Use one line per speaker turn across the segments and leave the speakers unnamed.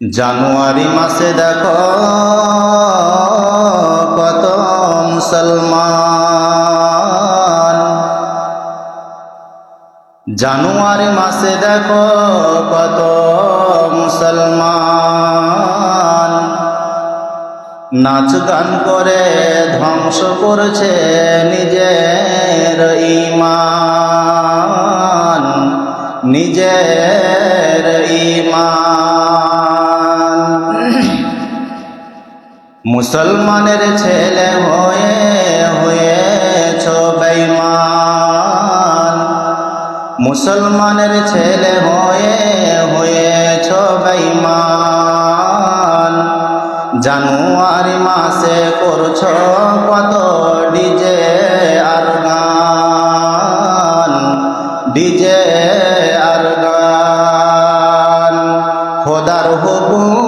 জানুয়ারি মাসে দেখো কত মুসলমান। জানুয়ারি মাসে দেখো কত মুসলমান। নাচ গান করে ধ্বংস করছে নিজের ইমান নিজের ইমান মুসলমানের ছেলে হয়ে হয়েছ বেঈমান। মুসলমানের ছেলে হয়ে হয়েছ বেঈমান। জানুয়ারি মাসে করছ কত ডিজে আর গান ডিজে আর গান খোদার হুকুম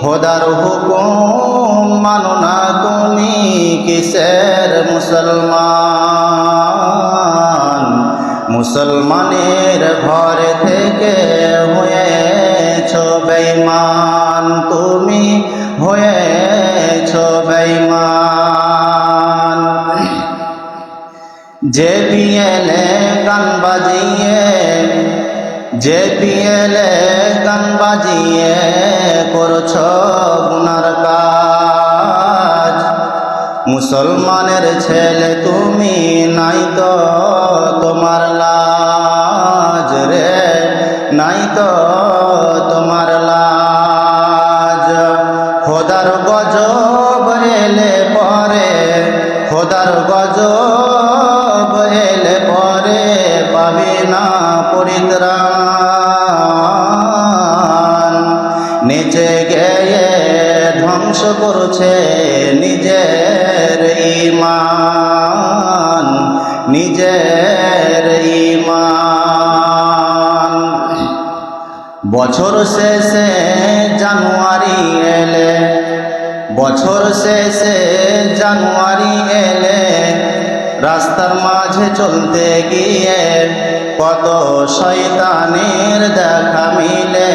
খোদার হুকুম মানো না তুমি কিসের মুসলমান? মুসলমানের ঘরে থেকে হয়েছ বেঈমান, তুমি হয়েছ বেঈমান। যে পিয়েলে গান বাজিয়ে যে পিয়েলে গান বাজিয়ে করছ গুনার কাজ। মুসলমানের ছেলে তুমি নাই তো তোমার লাজ রে, নাই তো তোমার লাজ। খোদার গজব এলে পরে, খোদার গজব এলে পরে পাবে না পরিত্রাণ। নিচে গিয়ে ধ্বংস করছে নিজের ইমান নিজের ইমান বছর শেষে জানুয়ারি এলে, বছর শেষে জানুয়ারি এলে, রাস্তার মাঝে চলতে গিয়ে কত শয়তানের দেখা মিলে।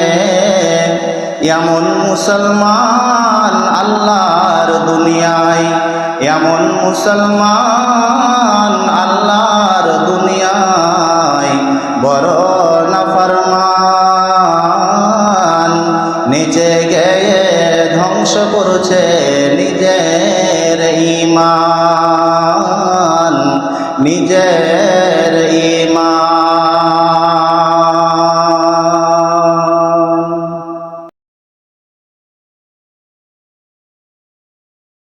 এমন মুসলমান আল্লাহর দুনিয়ায়, এমন মুসলমান আল্লাহর দুনিয়ায়, বড় নাফরমান। নিচে গিয়ে ধ্বংস করছে নিজের ইমান নিজের